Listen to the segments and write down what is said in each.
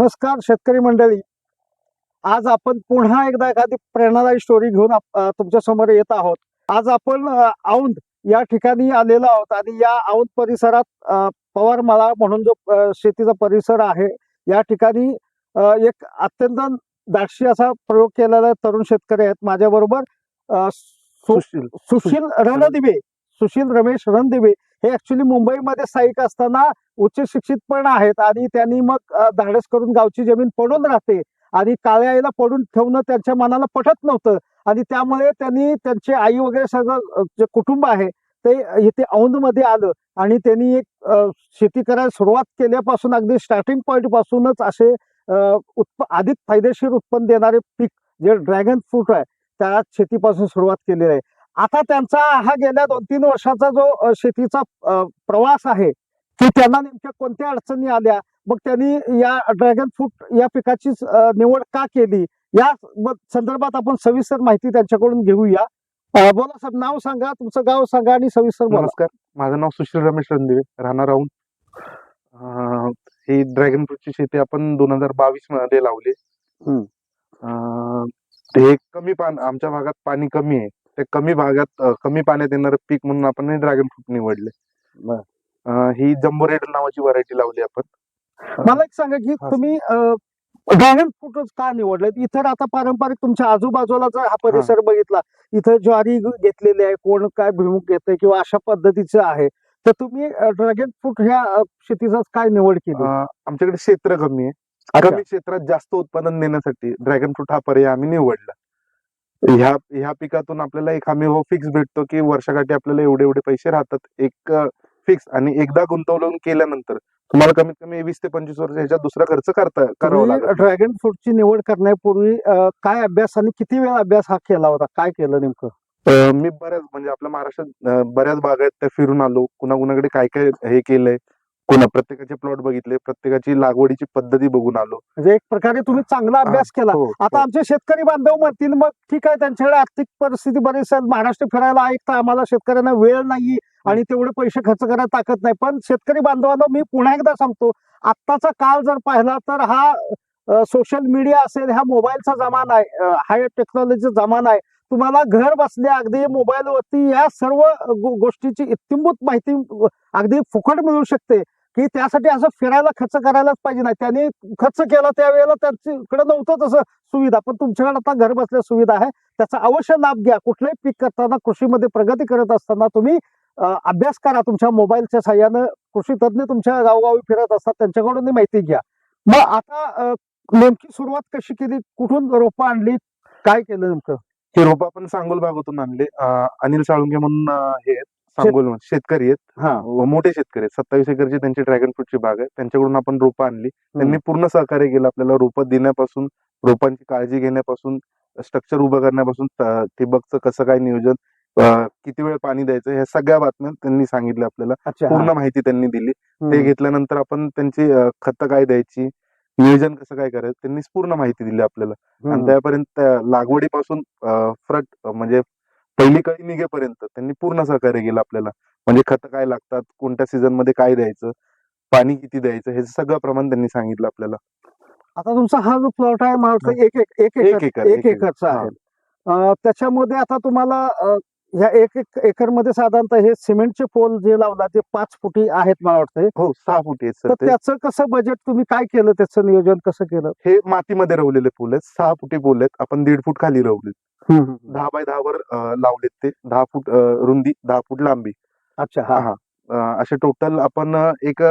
नमस्कार शेतकरी मंडळी. आज आपण पुन्हा एकदा एखादी प्रेरणादायी स्टोरी घेऊन तुमच्यासमोर येत आहोत. आज आपण औंध या ठिकाणी आलेलो आहोत आणि या औंध परिसरात अ, पवारमाळा म्हणून जो शेतीचा परिसर आहे या ठिकाणी एक अत्यंत दाक्षी असा प्रयोग केलेला तरुण शेतकरी आहेत माझ्या बरोबर सुशील सुशील. रणदिवे. सुशील रमेश रणदिवे. हे ऍक्च्युली मुंबईमध्ये स्थायिक असताना उच्च शिक्षित पण आहेत आणि त्यांनी मग धाडस करून गावची जमीन पडून राहते आणि काळ्या आईला पडून ठेवणं त्यांच्या मनाला पटत नव्हतं. आणि त्यामुळे त्यांनी त्यांची आई वगैरे सगळं जे कुटुंब आहे ते इथे औंधमध्ये आलं आणि त्यांनी एक शेती करायला सुरुवात केल्यापासून अगदी स्टार्टिंग पॉईंट पासूनच असे उत्प अधिक फायदेशीर उत्पन्न देणारे पीक जे ड्रॅगन फ्रूट आहे त्या शेतीपासून सुरुवात केलेली आहे. आता त्यांचा हा गेल्या दोन तीन वर्षाचा जो शेतीचा प्रवास आहे की त्यांना नेमक्या कोणत्या अडचणी आल्या? मग त्यांनी या ड्रॅगन फ्रूट या पिकाची निवड का केली? या संदर्भात आपण सविस्तर माहिती त्यांच्याकडून घेऊया. बोला साहेब नाव सांगा तुमचं गाव सांगा आणि सविस्तर नमस्कार. माझं नाव सुशील रमेश रणदिवे राहणार राहून ही ड्रॅगन फ्रूटची शेती आपण दोन हजार बावीसमध्ये लावली. ते कमी पान आमच्या भागात पाणी कमी आहे. ते कमी भागात अं, कमी पाण्यात येणारं पीक म्हणून आपण ड्रॅगन फ्रूट निवडले. बरं. अं, ही जम्बो रेड नावाची व्हरायटी लावली आपण. मला एक सांगा की हा. तुम्ही ड्रॅगन फ्रूटच का निवडले इतर आता पारंपरिक तुमच्या आजूबाजूला जर हा परिसर बघितला इथं ज्वारी घेतलेली आहे कोण काय भुईमुग घेतंय किंवा अशा पद्धतीचं आहे तर तुम्ही ड्रॅगन फ्रूट ह्या अ, शेतीचा काय निवड केली? अं, आमच्याकडे क्षेत्र कमी आहे. अच्छा. कमी क्षेत्रात जास्त उत्पादन देण्यासाठी ड्रॅगन फ्रूट हा पर्याय आम्ही निवडला. ह्या ह्या पिकातून आपल्याला एक हमी हो फिक्स भेटतो की वर्षाकाठी आपल्याला एवढे एवढे पैसे राहतात. एक फिक्स आणि एकदा गुंतवणूक केल्यानंतर तुम्हाला कमीत कमी वीस ते पंचवीस वर्ष ह्याच्यात दुसरा खर्च करता करावा लागेल ड्रॅगन फ्रूटची निवड करण्यापूर्वी काय अभ्यास आणि किती वेळ अभ्यास हा केला होता? काय केलं नेमकं? मी बऱ्याच म्हणजे आपल्या महाराष्ट्रात बऱ्याच बागा आहेत त्या फिरून आलो. कुणाकुणाकडे काय काय हे केलंय? कुणा प्रत्येकाचे प्लॉट बघितले प्रत्येकाची लागवडीची पद्धती बघून आलो. म्हणजे एक प्रकारे तुम्ही चांगला अभ्यास केला. हो, आता हो. आमचे शेतकरी बांधव म्हणतील मग ठीक आहे त्यांच्याकडे आर्थिक परिस्थिती बरीच आहे. महाराष्ट्र फिरायला एक तर आम्हाला शेतकऱ्यांना वेळ नाही आणि तेवढे पैसे खर्च करायला ताकद नाही. पण शेतकरी बांधवांना मी पुन्हा एकदा सांगतो आत्ताचा काळ जर पाहिला तर हा सोशल मीडिया असेल हा मोबाईलचा जमाना आहे हाय टेक्नॉलॉजीचा जमाना आहे. तुम्हाला घर बसल्या अगदी मोबाईलवरती या सर्व गोष्टीची इत्तिंभूत माहिती अगदी फुकट मिळू शकते. की त्यासाठी असं फिरायला खर्च करायलाच पाहिजे नाही. त्यांनी खर्च केला त्यावेळेला त्यांच्याकडे नव्हतं तसं सुविधा पण तुमच्याकडे आता घर बसल्या सुविधा आहे. त्याचा अवश्य लाभ घ्या. कुठलंही पीक करताना कृषीमध्ये प्रगती करत असताना तुम्ही अभ्यास करा तुमच्या मोबाईलच्या साह्यानं कृषी तज्ज्ञ तुमच्या गावोगावी फिरत असतात त्यांच्याकडून माहिती घ्या. मग आता नेमकी सुरुवात कशी केली? कुठून रोपं आणली? काय केलं नेमकं? हे रोपं आपण सांगोल भागातून आणले. अनिल साळुंगे म्हणून हे आहेत, सांगोल शेतकरी आहेत. हा. मोठे शेतकरी आहेत. सत्तावीस एकरची त्यांची ड्रॅगन फ्रूटची बाग आहे. त्यांच्याकडून आपण रोपं आणली. त्यांनी पूर्ण सहकार्य केलं आपल्याला रोपं देण्यापासून रोपांची काळजी घेण्यापासून स्ट्रक्चर उभं करण्यापासून ठिबकचं कसं काय नियोजन किती वेळ पाणी द्यायचं ह्या सगळ्या बातम्या त्यांनी सांगितल्या आपल्याला. पूर्ण माहिती त्यांनी दिली. ते घेतल्यानंतर आपण त्यांची खतं काय द्यायची नियोजन कसं काय करायचं त्यांनी पूर्ण माहिती दिली आपल्याला. आणि. त्यापर्यंत त्या लागवडीपासून फ्रट म्हणजे पहिली कळी निघेपर्यंत त्यांनी पूर्ण सहकार्य केलं आपल्याला. म्हणजे खतं काय लागतात कोणत्या सीझनमध्ये काय द्यायचं पाणी किती द्यायचं हे सगळं प्रमाण त्यांनी सांगितलं आपल्याला. आता तुमचा हा जो प्लॉट आहे मला एक एक एक एक एकर एक एक एकर. एकरचा. आहे. त्याच्यामध्ये आता तुम्हाला ह्या एक एक एकरमध्ये साधारणतः हे सिमेंटचे पोल जे लावला ते पाच फुटी आहेत मला वाटतं हो सहा फुटी आहेत तर त्याचं कसं बजेट तुम्ही काय केलं त्याचं नियोजन कसं केलं? हे मातीमध्ये रवलेले पूल आहेत सहा फुटी पूल आहेत आपण दीड फूट खाली रवलेत. दहा बाय दहा वर लावलेत ते. दहा फूट रुंदी दहा फूट लांबी. अच्छा हा. हा असे टोटल आपण एक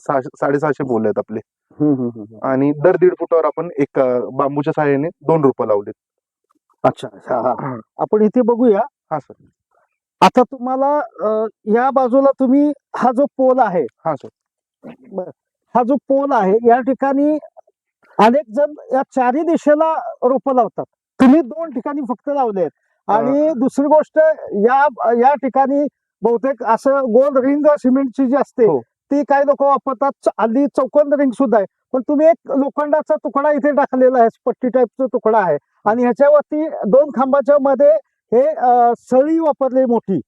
साडेसहाशे पोल आहेत आपले. आणि दर दीड फुटावर आपण एक बांबूच्या सहाय्याने दोन रोपं लावलेत. अच्छा अच्छा हा, हा. आपण इथे बघूया. हा सर. आता तुम्हाला या बाजूला तुम्ही हा जो पोल आहे. हा सर. हा जो पोल आहे या ठिकाणी अनेक जण या चारी दिशेला रोपं लावतात. तुम्ही दोन ठिकाणी फक्त लावले आहेत आणि दुसरी गोष्ट या या ठिकाणी बहुतेक असं गोल रिंग सिमेंटची जी असते हो. ती काही लोक वापरतात. हल्ली चौकोन रिंग सुद्धा आहे. पण तुम्ही एक लोखंडाचा तुकडा इथे टाकलेला आहे पट्टी टाईपचा तुकडा आहे. आणि ह्याच्यावरती दोन खांबाच्या मध्ये हे सळी वापरली मोठी.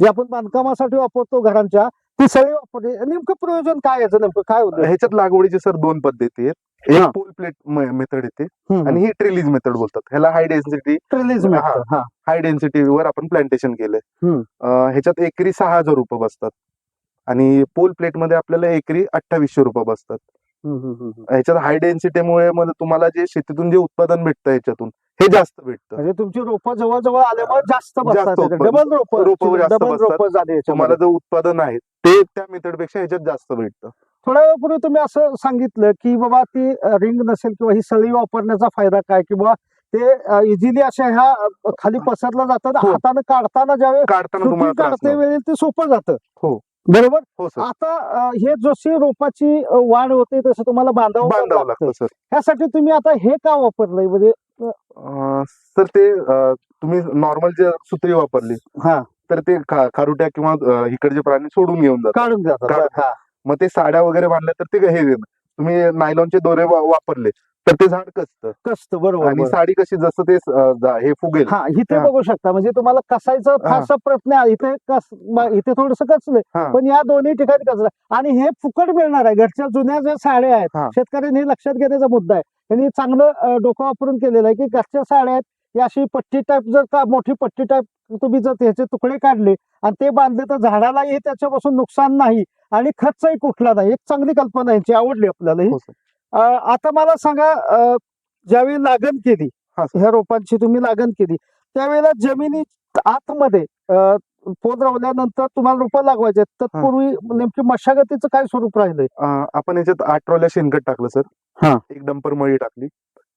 जी आपण बांधकामासाठी वापरतो घरांच्या ती सळी वापरली. नेमकं प्रयोजन काय याचं नेमकं काय होतं? ह्याच्यात लागवडीचे सर दोन पद्धती आहेत. एक हा. पोल प्लेट मेथड येते आणि ही ट्रिलीज मेथड बोलतात ह्याला हाय डेन्सिटी ट्रेलिस हा. method, हा हाय डेन्सिटी वर आपण प्लांटेशन केलंय हम्म. अं, ह्याच्यात एकरी सहा हजार रुपये बसतात आणि पोल प्लेटमध्ये आपल्याला एकरी अठ्ठावीसशे रुपये बसतात. ह्याच्यात हाय डेन्सिटीमुळे मध्ये तुम्हाला जे शेतीतून जे उत्पादन भेटतं ह्याच्यातून हे जास्त भेटतं म्हणजे तुमची रोपं जवळ आल्यामुळे जास्त बसतात उत्पन्न. डबल रोप रोपं जास्त डबल बसतात. रोप झाले तुम्हाला याच्यामध्ये. जे उत्पादन आहे ते त्या मेथडपेक्षा ह्याच्यात जास्त भेटतं थोड्या वेळापूर्वी तुम्ही असं सांगितलं की बाबा ती रिंग नसेल किंवा ही सळी वापरण्याचा फायदा काय किंवा ते इझिली अशा ह्या खाली पसरला जातात हो. हाताने काढताना ज्यावेळेस काढताना काढते. वेळी ते सोपं जातं. हो. बरोबर? हो आता हे जशी रोपाची वाढ होते तसं तुम्हाला बांधावं बांधावं लागतं. सर. ह्यासाठी तुम्ही आता हे का वापरलंय? म्हणजे सर ते तुम्ही नॉर्मल जे सुत्री वापरली हा. तर ते खारुट्या किंवा इकडचे प्राणी सोडून घेऊन जातात. काढून जातात. मग ते साड्या वगैरे बांधल्या तर ते हे. तुम्ही नायलॉनचे दोरे वापरले तर ते झाड कसतं कसत बरोबर आणि. साडी कशी जसं ते हे फुगेल हा इथे. बघू शकता म्हणजे तुम्हाला कसायचा. फारसा प्रश्न आहे इथे कस इथे थोडस कचलंय. पण या दोन्ही ठिकाणी कचलं आणि हे फुकट मिळणार आहे घरच्या जुन्या ज्या साड्या आहेत. शेतकऱ्यांनी हे लक्षात घेण्याचा मुद्दा आहे त्यांनी चांगलं डोकं वापरून केलेलं आहे की घरच्या साड्या आहेत ही अशी पट्टी टाईप जर का मोठी पट्टी टाईप तुम्ही जर त्याचे तुकडे काढले आणि ते बांधले तर झाडालाही त्याच्यापासून नुकसान नाही आणि खर्चही कुठला नाही. एक चांगली कल्पना यांची आवडली आपल्याला ही. हो आता मला सांगा ज्यावेळी लागण केली ह्या रोपांची तुम्ही लागण केली त्यावेळेला जमिनी आतमध्ये पोत रावल्यानंतर तुम्हाला रोपं लागवायचे. तत्पूर्वी नेमकी मशागतीचं काय स्वरूप राहिलंय? आपण याच्यात आठ ट्रॉल्या शेणखत टाकलं सर. हा. एक डंपर मळी टाकली.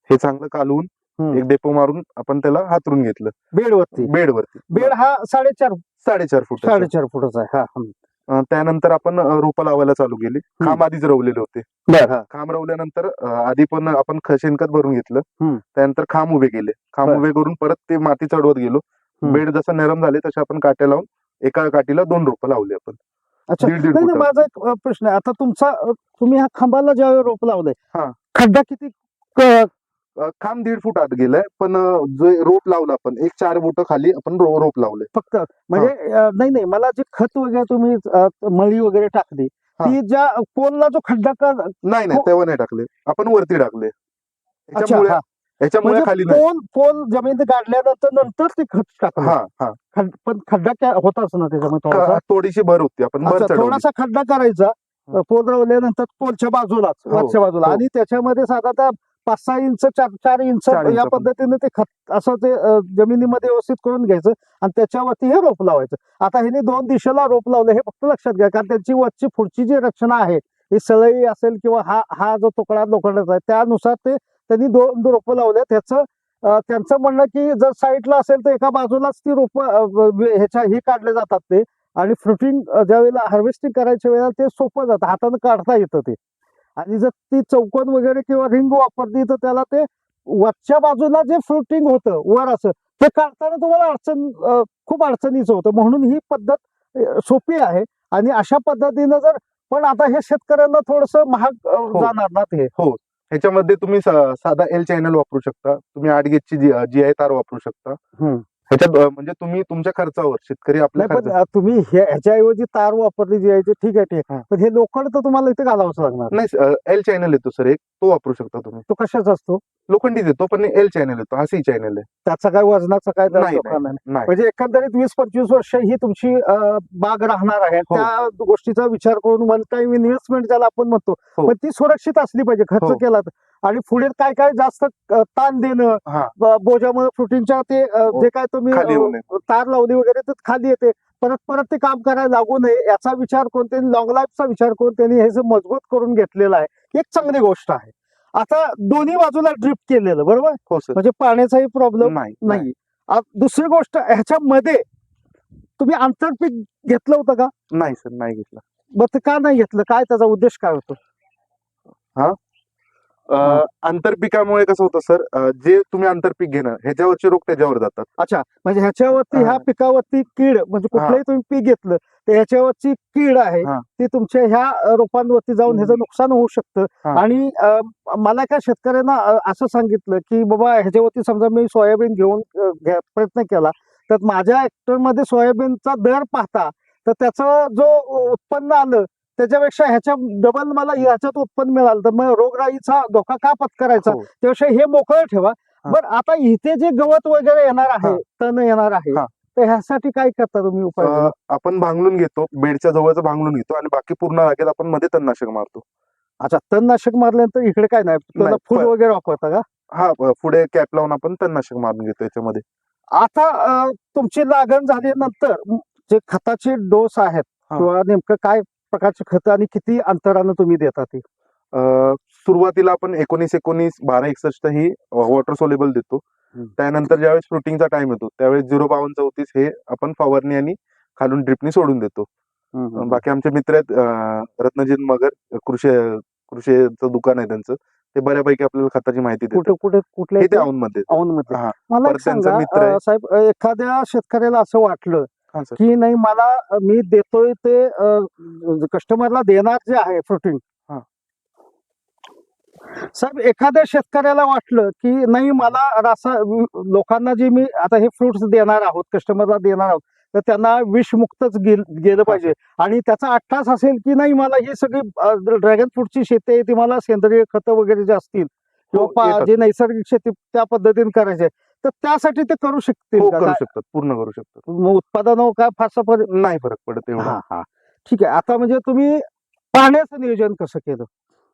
हे चांगलं कालवून. एक डेपो मारून आपण त्याला हातरून घेतलं. बेडवरती. बेड वरती बेड हा साडेचार साडेचार फूट. साडेचार फुटाचा आहे हा. अं, त्यानंतर आपण अं, रोपं लावायला चालू केली. खांब आधीच रवलेले होते. बर हा. खांब रवल्यानंतर अं, आधी पण आपण ख- शेणखत भरून घेतलं. हम्म. त्यानंतर खांब उभे केले. खांब बर. उभे करून परत ते माती चढवत गेलो. हम्म. बेड जसं नरम झाले तसे आपण काट्या लावून एका काठीला दोन रोपं लावली आपण. अच्छा. दीड दीड नाही नाही, फुटावर. माझा एक अ, प्रश्न आहे. आता तुमचा अ, तुम्ही ह्या खांबाला ज्यावेळी रोप लावलंय हा. खड्डा किती क- खांब दीड फूट आत गेलाय पण जे रोप लावलं आपण एक चार बोट खाली आपण रो- रोप लावले. फक्त म्हणजे नाही नाही मला जे खत वगैरे तुम्ही मळी वगैरे टाकली. ती ज्या पोलला जो खड्डा का नाही नाही. तेव्हा नाही टाकले. आपण वरती टाकले. याच्यामुळे म्हणजे खाली पोल पोल जमीन गाडल्यानंतर नंतर ते खत टाकलं. हा हा. पण खड्डा क्या होताच ना त्याच्यामध्ये थोडीशी भर होती आपण थोडासा खड्डा करायचा पोल रवल्यानंतर पोलच्या बाजूलाच हो, वरच्या बाजूला. हो. आणि त्याच्यामध्ये साधारणतः पाच सहा इंच चार चार इंच चार इंच या. पद्धतीने ते खत असं ते अ, जमिनीमध्ये व्यवस्थित करून घ्यायचं आणि त्याच्यावरती हे रोप लावायचं. आता ह्याने दोन दिशेला रोप लावलं हे फक्त लक्षात घ्या कारण त्यांची वरची पुढची जी रचना आहे ही सळई असेल किंवा हा हा जो तुकडा लोखंडाचा आहे त्यानुसार ते त्यांनी दोन रोपं लावले त्याचं अ, त्यांचं म्हणणं की जर साईडला असेल तर एका बाजूलाच ती रोपं ह्याच्या ही काढले जातात ते. आणि फ्रुटिंग ज्या वेळेला हार्वेस्टिंग करायच्या वेळेला ते सोपं जातं हातानं काढता येतं ते. आणि जर ती चौकोन वगैरे किंवा रिंग वापरली तर त्याला ते वरच्या बाजूला जे फ्रुटिंग होतं वर असं ते काढताना तुम्हाला अडचण खूप अडचणीचं होतं. म्हणून ही पद्धत सोपी आहे. आणि अशा पद्धतीनं जर पण आता हे शेतकऱ्यांना थोडस महाग हो. जाणार ना ते. ह्याच्यामध्ये तुम्ही साधा एल चॅनल वापरू शकता. तुम्ही आठ गेजची जी आय तार वापरू शकता. ह्याच्यात अं, म्हणजे तुम्ही तुमच्या खर्चावर शेतकरी आपल्या नाही पण अ, तुम्ही हे- ह्याच्याऐवजी तार वापरली जी आहे ती ठीक आहे ठीक हा. आहे पण हे लोखंड तर तुम्हाला इथे घालावंच लागणार नाही एल चॅनल येतो सर एक तो वापरू शकता तुम्ही तो कशाचा असतो लोखंडी देतो पण एल चॅनल येतो हा सी चॅनल आहे त्याचा काय वजनाचा काय नाही, धोका नाही नाही म्हणजे एकंदरीत वीस पंचवीस वर्ष ही तुमची अ, बाग राहणार आहे हो. त्या गोष्टीचा विचार करून वन टाइम इन्व्हेस्टमेंट ज्याला आपण म्हणतो हो. पण ती सुरक्षित असली पाहिजे खर्च हो. केला तर. आणि पुढे काय काय जास्त ताण देणं हा. बोजामुळे फ्रुटिंगच्या ते हो. जे काय तुम्ही तार लावली वगैरे तर खाली येते. परत परत ते काम करायला लागू नये याचा विचार करून त्यांनी लॉंग लाईफचा विचार करून त्यांनी हे जे मजबूत करून घेतलेलं आहे ही एक चांगली गोष्ट आहे. आता दोन्ही बाजूला ड्रिप केलेलं बरोबर? हो म्हणजे पाण्याचाही प्रॉब्लेम नाही दुसरी गोष्ट ह्याच्यामध्ये तुम्ही आंतरपीक घेतलं होतं का? नाही सर नाही घेतला. मग ते का नाही घेतलं? काय त्याचा उद्देश काय होतो? अं, आंतरपिकामुळे कसं होतं सर जे तुम्ही आंतरपीक घेणं ह्याच्यावरचे रोग त्याच्यावर जातात अच्छा म्हणजे ह्याच्यावरती ह्या. पिकावरती कीड म्हणजे कुठलंही तुम्ही पीक घेतलं तर ह्याच्यावरची कीड आहे. ती तुमच्या ह्या रोपांवरती जाऊन. ह्याचं नुकसान होऊ शकतं. आणि मला काय शेतकऱ्यांना असं सांगितलं की बाबा ह्याच्यावरती समजा मी सोयाबीन घेऊन प्रयत्न केला तर माझ्या हेक्टरमध्ये सोयाबीनचा दर पाहता तर त्याचं जो उत्पन्न आलं त्याच्यापेक्षा ह्याच्या डबल मला ह्याच्यात उत्पन्न मिळालं तर मग रोगराईचा धोका का पत्करायचा हो. त्यापेक्षा हे मोकळं ठेवा. बरं आता इथे जे गवत वगैरे येणार आहे. तण येणार आहे. तर ह्यासाठी काय करता तुम्ही उपाय आपण भांगलून घेतो बेडच्या जवळच भांगलून घेतो आणि बाकी पूर्ण जागेत आपण मध्ये तणनाशक मारतो अच्छा तणनाशक मारल्यानंतर इकडे काय नाही प- वगैरे वापरता का हा पुढे कॅप लावून आपण तणनाशक मारून घेतो याच्यामध्ये आता तुमची लागण झाल्यानंतर जे खताचे डोस आहेत. किंवा नेमकं काय प्रकारचे खत आणि किती अंतरानं तुम्ही देता ते? सुरुवातीला आपण एकोणीस एकोणीस बारा एकसष्ट ही वॉटर सोलेबल देतो. त्यानंतर ज्यावेळेस फ्रुटिंगचा टाइम येतो त्यावेळेस झिरो बावन्न चौतीस हे आपण फवारणी आणि खालून ड्रिपनी सोडून देतो. बाकी आमचे मित्र आहेत रत्नजित मगर कृषी कृषीचं दुकान आहे त्यांचं. ते बऱ्यापैकी आपल्याला खताची माहिती कुठे कुठे कुठल्या. मला एक परत त्यांचा सांगा मित्र साहेब एखाद्या शेतकऱ्याला असं वाटलं हा सर की नाही मला मी देतोय ते कस्टमरला देणार जे आहे प्रोटीन हा. साहेब एखाद्या शेतकऱ्याला वाटलं की नाही मला रासा लोकांना जे मी आता हे फ्रुट्स देणार आहोत कस्टमरला देणार आहोत तर त्यांना विषमुक्तच गेल- गेलं पाहिजे आणि त्याचा अट्टास असेल की नाही मला ही सगळी ड्रॅगन फ्रूटची शेती आहे ती मला सेंद्रिय खतं वगैरे जे असतील किंवा हो, येतात. जे नैसर्गिक शेती त्या पद्धतीने करायचे तर त्यासाठी ते करू शकतील हो का? करू काय- शकतात. पूर्ण करू शकतात. मग उत्पादन काय फारसा पर- नाही फरक पडत एवढा. हा, हा. ठीक आहे. आता म्हणजे तुम्ही पाण्याचं नियोजन कसं केलं?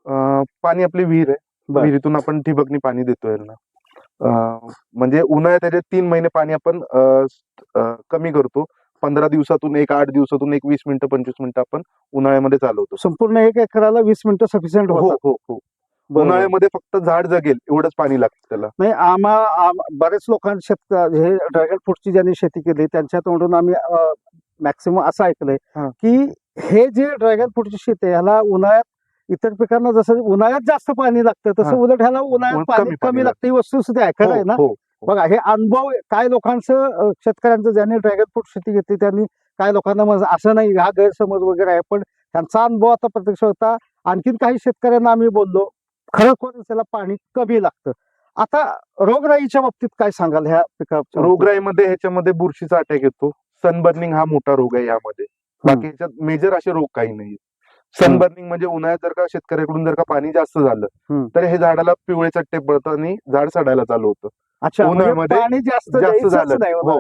अं, पाणी आपली विहीर आहे. बर. विहिरीतून आपण ठिबकनी पाणी देतो यांना. अं, म्हणजे उन्हाळ्यात त्याचे तीन महिने पाणी आपण अं, अं, कमी करतो. पंधरा दिवसातून एक आठ दिवसातून एक वीस मिनिटं पंचवीस मिनिटं आपण उन्हाळ्यामध्ये चालवतो. संपूर्ण एक एकराला वीस मिनिटं सफिशियंट हो होतात. हो हो. बरोबर. उन्हाळ्यामध्ये फक्त झाड जगेल एवढंच पाणी लागतं त्याला नाही आम्हा आम- बरेच लोकांनी शेत हे ड्रॅगन फ्रूटची ज्यांनी शेती केली त्यांच्या तोंडून आम्ही मॅक्सिमम असं ऐकलंय हा. की हे जे ड्रॅगन फ्रूटची शेती आहे ह्याला उन्हाळ्यात इतर पिकांना जसं उन्हाळ्यात जास्त पाणी लागतं तसं हा. उलट ह्याला उन्हाळ्यात पाणी कमी लागतं ही वस्तुस्थिती आहे खरं आहे ना हो, हो. बघा हे अनुभव काय लोकांचं शेतकऱ्यांचं ज्यांनी ड्रॅगन फ्रूट शेती घेतली त्यांनी काय लोकांना मग असं नाही हा गैरसमज वगैरे आहे पण त्यांचा अनुभव आता प्रत्यक्ष होता आणखीन काही शेतकऱ्यांना आम्ही बोललो खरोखर त्याला पाणी कमी लागतं आता रोगराईच्या बाबतीत काय सांगाल ह्या पिकाच्या? रोगराईमध्ये ह्याच्यामध्ये बुरशीचा अटॅक येतो सनबर्निंग हा मोठा रोग आहे यामध्ये बाकी ह्याच्यात मेजर असे रोग काही नाही सनबर्निंग म्हणजे उन्हाळ्यात जर का शेतकऱ्याकडून जर का पाणी जास्त झालं. तर हे झाडाला पिवळे चट्टे पडतं आणि झाड सडायला चालू होतं अच्छा म्हणजे उन्हाळ्यामध्ये जास्त झालं. नाही हो.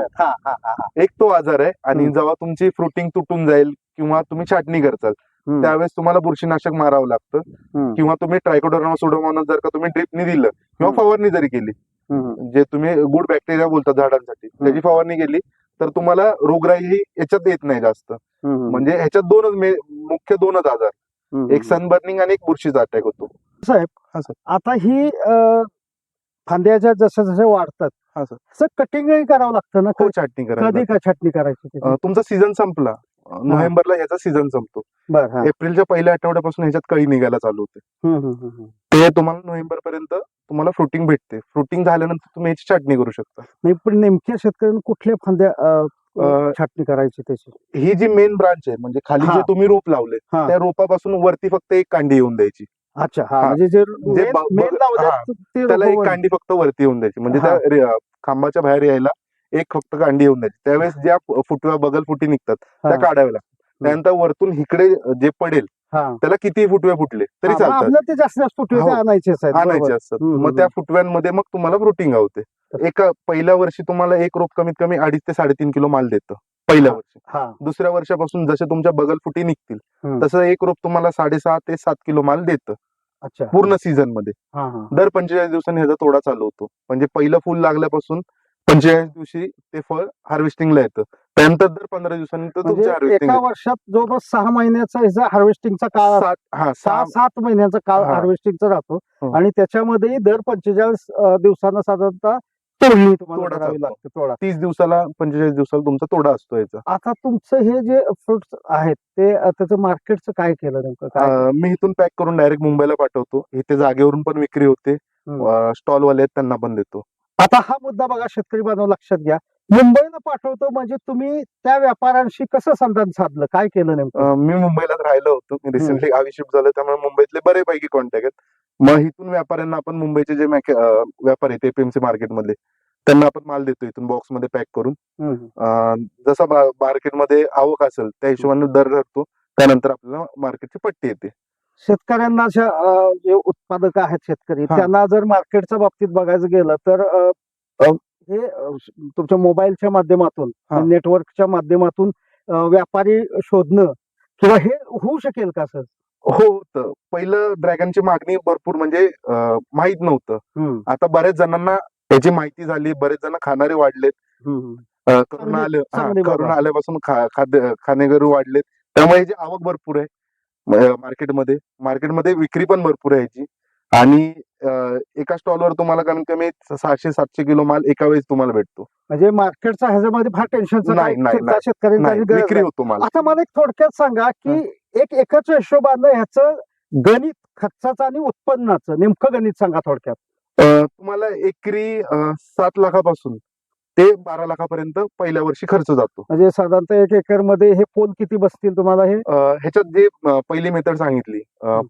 एक तो आजार आहे आणि. जेव्हा तुमची फ्रुटिंग तुटून जाईल किंवा तुम्ही छाटणी करताल त्यावेळेस तुम्हाला बुरशीनाशक मारावं लागतं. किंवा तुम्ही ट्रायकोडर्मा सोडोमॉनस जर का तुम्ही ड्रिपनी दिलं किंवा. फवारणी जरी केली. जे तुम्ही गुड बॅक्टेरिया बोलतात झाडांसाठी त्याची फवारणी केली तर तुम्हाला रोगराई ही याच्यात येत नाही जास्त. म्हणजे ह्याच्यात दोनच मुख्य दोनच आजार. एक सनबर्निंग आणि एक बुरशीचा अटॅक होतो. साहेब हा, सर. आता ही अं, फांद्या ज्या जसं जसं वाढतात सर. कटिंगही करावं लागतं ना? हो छाटणी कधी का छाटणी करायची तुमचा सीझन संपला. नोव्हेंबरला ह्याचा सीझन संपतो बरं. एप्रिलच्या पहिल्या आठवड्यापासून ह्याच्यात कळी निघायला चालू होते. ते तुम्हाला नोव्हेंबर पर्यंत तुम्हाला फ्रुटिंग भेटते फ्रुटिंग झाल्यानंतर तुम्ही याची छाटणी करू शकता नाही पण नेमक्या शेतकऱ्यांनी कुठल्या फांद्या छाटणी करायची त्याची ही जी मेन ब्रांच आहे म्हणजे खाली. जे तुम्ही रोप लावले. त्या रोपापासून वरती फक्त एक कांडी येऊन द्यायची अच्छा. म्हणजे त्याला एक कांडी फक्त वरती येऊन द्यायची म्हणजे. त्या खांबाच्या बाहेर यायला एक फक्त कांडी येऊन द्यायची त्यावेळेस ज्या फुटव्या बगल फुटी निघतात त्या. काढाव्या लागतात. त्यानंतर वरतून इकडे जे पडेल हा. त्याला किती फुटवे फुटले तरी चालतात. ते जास्त जास्त फुटवे हो. आणायचे बरोबर. असतात. मग त्या फुटव्यांमध्ये मग तुम्हाला फ्रुटिंग होते एका पहिल्या वर्षी तुम्हाला एक रोप कमीत कमी अडीच ते साडेतीन किलो माल देतं पहिल्या. वर्षी. दुसऱ्या वर्षापासून जसे तुमच्या बगल फुटी निघतील. तसं एक रोप तुम्हाला साडेसहा ते सात किलो माल देतं. अच्छा. पूर्ण सीझनमध्ये. दर पंचेचाळीस दिवसांनी ह्याचा तोडा चालू होतो. म्हणजे पहिलं फुल लागल्यापासून पंचेचाळीस दिवशी ते फळ हार्वेस्टिंगला येतं. त्यानंतर दर पंधरा दिवसांनी म्हणजे हार्वेस्टिंग एका वर्षात जवळपास सहा महिन्याचा ह्याचा हार्वेस्टिंगचा काळ सात हा सहा सहा सात महिन्याचा काळ हा. हार्वेस्टिंगचा राहतो. हो. आणि त्याच्यामध्ये दर पंचेचाळीस दिवसांना साधारणतः तोडणी तुम्हाला तोडा करावी. लागते तोडा. तीस दिवसाला पंचेचाळीस दिवसाला तुमचा तोडा असतो याचा. आता तुमचं हे जे फ्रुट्स आहेत ते अ, त्याचं मार्केटचं काय केलं नेमकं? काय अं, मी इथून पॅक करून डायरेक्ट मुंबईला पाठवतो. इथे जागेवरून पण विक्री होते. स्टॉल वाले आहेत त्यांना पण देतो. आता हा मुद्दा बघा शेतकरी बांधव लक्षात घ्या. मुंबईला पाठवतो म्हणजे तुम्ही त्या व्यापाऱ्यांशी कसं संधान साधलं? काय केलं नेमकं? अं, मी मुंबईलाच राहिलो होतो. मी रिसेंटली गावी शिफ्ट झालो त्यामुळे मुंबईतले बरेपैकी कॉन्टॅक्ट आहेत. मग इथून व्यापाऱ्यांना आपण मुंबईचे जे मॅके- अं, व्यापारी आहेत एपीएमसी मार्केटमधले त्यांना आपण माल देतो इथून बॉक्समध्ये पॅक करून. हम्म. अं, जसा मार्केटमध्ये आवक असेल त्या हिशोबाने दर ठरतो त्यानंतर आपल्याला मार्केटची पट्टी येते. शेतकऱ्यांना जे उत्पादक आहेत शेतकरी. त्यांना जर मार्केटच्या बाबतीत बघायचं गेलं तर हे तुमच्या मोबाईलच्या माध्यमातून. नेटवर्कच्या माध्यमातून व्यापारी शोधणं किंवा हे होऊ शकेल का सर? हो होतं पहिलं ड्रॅगनची मागणी भरपूर म्हणजे माहीत नव्हतं. आता बऱ्याच जणांना याची माहिती झाली बरेच जण खाणारे वाढलेत. करोना आले करोना. आल्यापासून खाद्य खाणेगरू वाढलेत. त्यामुळे आवक भरपूर आहे. मार्केटमध्ये. मार्केटमध्ये विक्री पण भरपूर आहे याची आणि एका स्टॉलवर तुम्हाला कमीत कमी सहाशे सातशे किलो माल एका वेळेस तुम्हाला भेटतो. म्हणजे मार्केटचा ह्याच्यामध्ये फार टेन्शनचं नाही. शेतकऱ्यांची विक्री. होतो माल. आता मला एक थोडक्यात सांगा की एक एकरच्या हिशोबानं ह्याचं गणित खर्चाचं आणि उत्पन्नाचं नेमकं गणित सांगा थोडक्यात. तुम्हाला एकरी सात लाखापासून ते बारा लाखापर्यंत पहिल्या वर्षी खर्च जातो. म्हणजे साधारणतः एक एकरमध्ये हे पोल किती बसतील तुम्हाला हे? अं, ह्याच्यात जे अं, पहिली मेथड सांगितली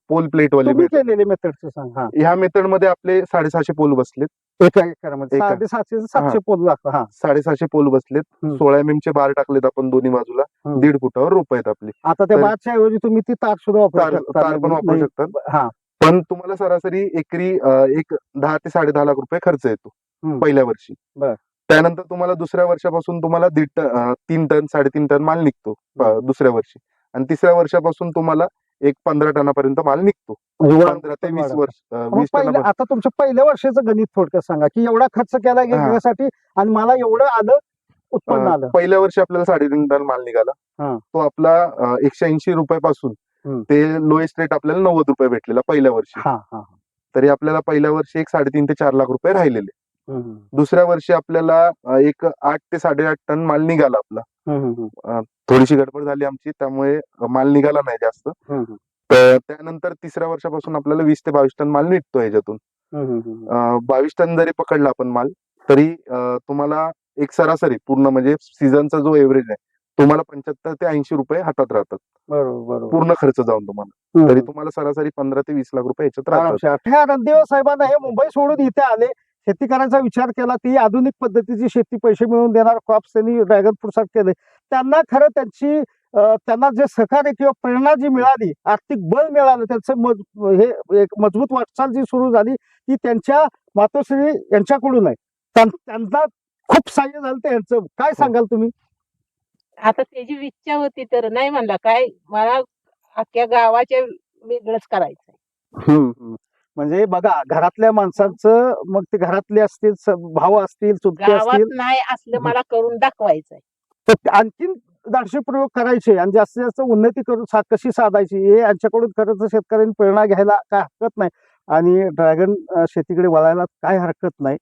पोल प्लेट वाली तुम्ही मेथड. केलेले मेथडचं सांग हा. ह्या मेथडमध्ये आपले साडेसहाशे पोल बसलेत. एका एकरामध्ये. एका. साडेसातशे ते सातशे पोल लागतं हा. साडेसहाशे पोल बसलेत. सोळा एम चे बार टाकलेत आपण दोन्ही बाजूला. दीड फुटावर रोप आहेत आपली. आता त्या तर- बारच्या ऐवजी तुम्ही ती तार सुद्धा वापरू तार शकता. तार पण वापरू नाही- शकतात. हा. पण तुम्हाला सरासरी एकरी अं, एक दहा ते साडे दहा लाख रुपये खर्च येतो. पहिल्या वर्षी. बर. त्यानंतर तुम्हाला दुसऱ्या वर्षापासून तुम्हाला दीड टन तीन टन साडेतीन टन माल निघतो दुसऱ्या वर्षी. आणि तिसऱ्या वर्षापासून तुम्हाला एक पंधरा टनापर्यंत माल निघतो. पंधरा ते वीस. वर्ष आता तुमच्या पहिल्या वर्षाचं गणित थोडक्यात सांगा की एवढा खर्च केला. घेण्यासाठी आणि मला एवढं आलं उत्पन्न आलं. पहिल्या वर्षी आपल्याला साडेतीन टन माल निघाला. तो आपला एकशे ऐंशी रुपयापासून. ते लोएस्ट रेट आपल्याला नव्वद रुपये भेटलेला पहिल्या वर्षी. तरी आपल्याला पहिल्या वर्षी एक साडेतीन ते चार लाख रुपये राहिलेले. दुसऱ्या वर्षी आपल्याला एक आठ ते साडेआठ टन माल निघाला आपला. थोडीशी गडबड झाली आमची त्यामुळे माल निघाला नाही जास्त. तर त्यानंतर तिसऱ्या वर्षापासून आपल्याला वीस ते बावीस टन माल निघतो याच्यातून हम्म, हम्म, हम्म. अं, बावीस टन जरी पकडला आपण माल तरी तुम्हाला एक सरासरी पूर्ण म्हणजे सीझनचा जो एव्हरेज आहे तुम्हाला पंच्याहत्तर ते ऐंशी रुपये हातात राहतात. बरोबर पूर्ण खर्च जाऊन तुम्हाला. तरी तुम्हाला सरासरी पंधरा ते वीस लाख रुपये याच्यात राहतात. साहेबांना हे मुंबई सोडून इथे आले. शेती करायचा विचार केला ती आधुनिक पद्धतीची शेती पैसे मिळवून देणार क्रॉप्स त्यांनी ड्रॅगन फ्रूट केले. त्यांना खरं त्यांची त्यांना जे सहकार्य किंवा प्रेरणा जी मिळाली आर्थिक बळ मिळालं त्यांचं मज हे एक मजबूत वाटचाल जी सुरू झाली ती त्यांच्या मातोश्री यांच्याकडून आहे. त्यां- त्यांना खूप सहाय्य झालं ते यांचं. काय सांगाल तुम्ही? आता त्याची इच्छा होती तर नाही म्हणला. काय मला अख्ख्या गावाच्या वेगळंच करायचंय. म्हणजे बघा घरातल्या माणसांचं मग ते घरातले असतील भाऊ असतील चुलते असतील. नाही असलं मला करून दाखवायचंय. तर आणखीन दाडशे प्रयोग करायचे आणि जास्तीत जास्त उन्नती करून सा कशी साधायची हे यांच्याकडून खरंच शेतकऱ्यांनी प्रेरणा घ्यायला काय हरकत नाही. आणि ड्रॅगन शेतीकडे वळायला काय हरकत नाही.